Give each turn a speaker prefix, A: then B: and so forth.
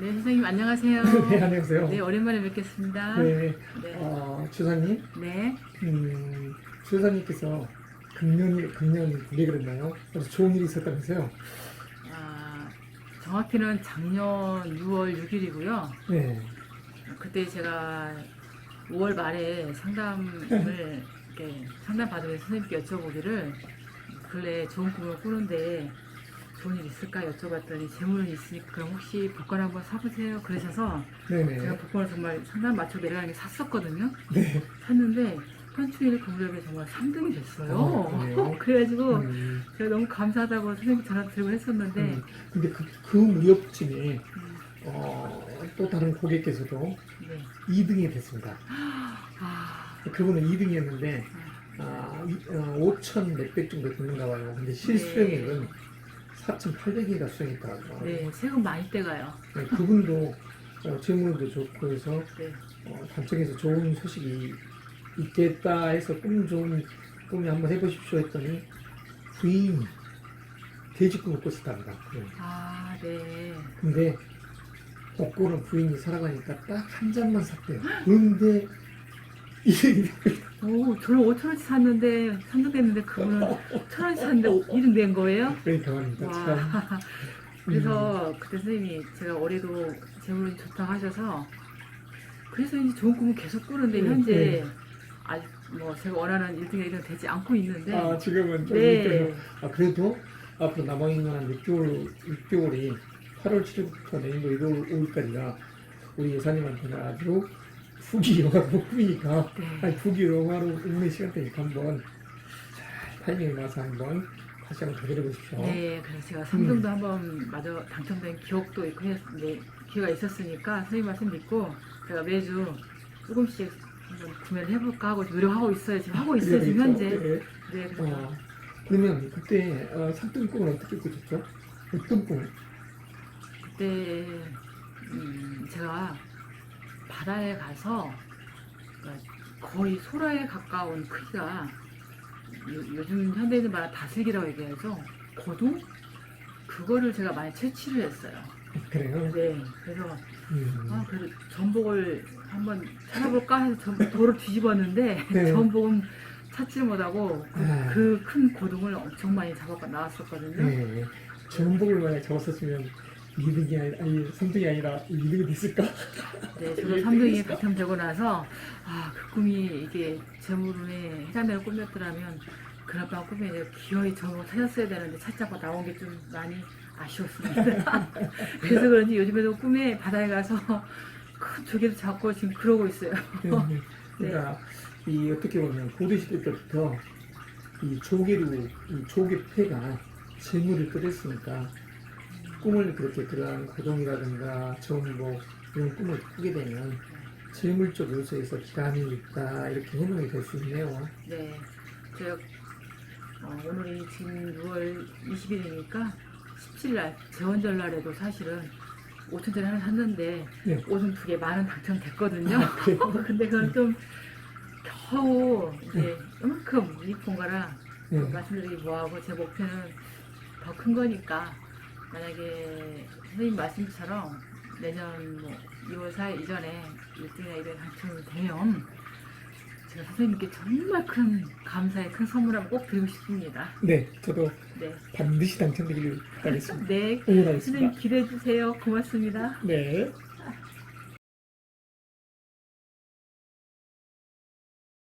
A: 네, 선생님 안녕하세요.
B: 네, 안녕하세요.
A: 네, 오랜만에 뵙겠습니다.
B: 네,
A: 네.
B: 어, 주사님,
A: 네.
B: 음, 주사님께서 금년이, 금년 왜 그랬나요? 그래서 좋은 일이 있었다면서요?
A: 아, 정확히는 작년 6월 6일이고요.
B: 네,
A: 그때 제가 5월 말에 상담을 이렇게 상담 받으면서 선생님께 여쭤보기를 근래 좋은 꿈을 꾸는데 좋은 일 있을까 여쭤봤더니 재물은 있으니까 그럼 혹시 복권 한번 사보세요. 그러셔서 제가
B: 네네.
A: 복권을 정말 상담 맞춰 내려가는 게 샀었거든요.
B: 네.
A: 샀는데 현충일 금요일에 정말 3등이 됐어요.
B: 어, 그래요?
A: 그래가지고
B: 음,
A: 제가 너무 감사하다고 선생님 전화 드리고 했었는데
B: 음, 근데 그, 그 무렵쯤에,
A: 음,
B: 어, 또 다른 고객께서도
A: 네.
B: 2등이 됐습니다.
A: 아,
B: 그분은 2등이었는데, 아, 이- 어, 5천 몇백 정도 됐는가 봐요. 근데 실수령액은 4,800개가 수령했더라고요.
A: 네, 세금 많이 떼가요.
B: 네, 그분도 어, 재물도 좋고 해서
A: 네.
B: 어, 단청에서 좋은 소식이 있겠다 해서 꿈 좋은 꿈이 한번 해보십시오 했더니 부인이 돼지꿈을 꿨었답니다. 네.
A: 아, 네.
B: 근데 복고는 부인이 살아가니까 딱 한 잔만 샀대요. 그런데 이게
A: 오, 저는 5천 원치 샀는데 3등 됐는데 그분은 천 원치 샀는데 2등 된 거예요?
B: 그러니까 말입니다. 참.
A: 와. 그래서 그때 선생님이 제가 올해도 재물이 좋다고 하셔서 그래서 이제 좋은 꿈을 계속 꾸는데
B: 네,
A: 현재
B: 네.
A: 아직 뭐 제가 원하는 1등, 2등 되지 않고 있는데
B: 아 지금은 좀
A: 네.
B: 힘들어요. 아 그래도 앞으로 남아있는 한 6개월 6개월이 8월 7일부터 내년도 1월 5일까지가 우리 예사님한테는 아주 후기 영화로 꿈이니까
A: 네.
B: 아니 후기 영화로 운의 시간대니까 한번 잘 타이밍을 맞춰서 한번 다시 한번 되돌려보십시오.
A: 네, 그래서 제가
B: 음.
A: 3등도 한번 마저 당첨된 기억도 있고 했는데 기회가 있었으니까 선생님 말씀 믿고 제가 매주 조금씩 한번 구매를 해볼까 하고 노력하고 있어요. 지금 하고 있어요, 지금 현재.
B: 네.
A: 네, 그래서
B: 어, 그러면 그때 어, 상등 꿈은 어떻게 꾸셨죠? 어떤 꿈을?
A: 그때 음, 제가 바다에 가서 그러니까 거의 소라에 가까운 크기가 요, 요즘 현대인들 말하는 다슬기라고 얘기하죠. 고동? 그거를 제가 많이 채취를 했어요.
B: 그래요?
A: 네, 그래서
B: 음.
A: 아, 그래도 전복을 한번 찾아볼까 해서 전, 돌을 뒤집었는데
B: 네.
A: 전복은 찾지를 못하고
B: 아.
A: 그큰 고동을 엄청 많이 잡아 나왔었거든요.
B: 네. 전복을 만약 잡았었으면 2등이 아니, 아니 3등이 아니라 2등이 됐을까?
A: 네, 저도 3등이 당첨되고 나서 아, 그 꿈이 이게 재물운에 해당되는 꿈이었더라면 그날밤 꿈에 이제 기어이 전복을 찾았어야 되는데 찾지 않고 나온 게 좀 많이 아쉬웠습니다. 그래서 그런지 요즘에도 꿈에 바다에 가서 큰 조개도 잡고 지금 그러고 있어요.
B: 네. 그러니까 이 어떻게 보면 고대 시대 때부터 이 조개로 이 조개 폐가 재물을 끓였으니까 꿈을 그렇게 그러한 고동이라든가 전복 이런 꿈을 꾸게 되면 재물적 요소에서 기란이 있다 이렇게 해명이 될 수 있네요.
A: 네, 제가 어, 오늘이 지금 6월 20일이니까 17날 재원절 날에도 사실은 5천짜리 하나 샀는데
B: 네.
A: 옷은 두개 만원 당첨됐거든요.
B: 아, 그래요?
A: 근데 그건 좀 겨우 이제 이만큼 이쁜 거라
B: 네.
A: 말씀드리기 뭐하고 제 목표는 더 큰 거니까 만약에 선생님 말씀처럼 내년 뭐 2월 4일 이전에 1등이나 2등 당첨이 되면 제가 선생님께 정말 큰 감사의 큰 선물 한번 꼭 드리고 싶습니다.
B: 네, 저도
A: 네.
B: 반드시 당첨되기를 바라겠습니다.
A: 네.
B: 응원하겠습니다.
A: 선생님 기대해 주세요. 고맙습니다.
B: 네.